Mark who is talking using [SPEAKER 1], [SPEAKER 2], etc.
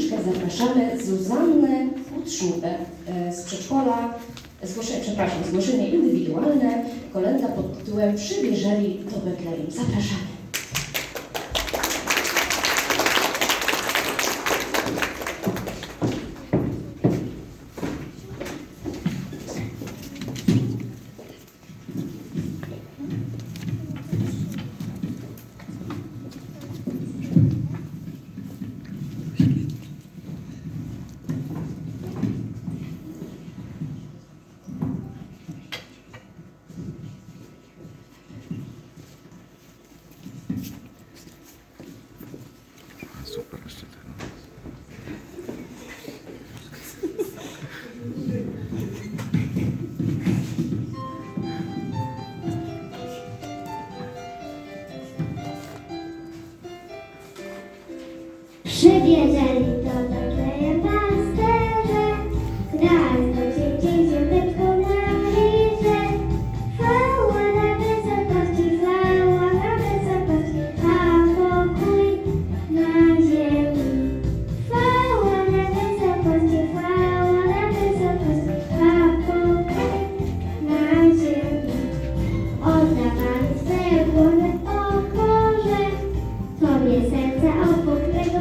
[SPEAKER 1] uczestniczkę zapraszamy Zuzannę Utrzubę e, z przedszkola, e, zgłoszenie, przepraszam, zgłoszenie indywidualne, kolenda pod tytułem Przybierzeli do Betlejem. Zapraszamy.
[SPEAKER 2] super jeszcze ten.
[SPEAKER 3] Tobie serce obok mego,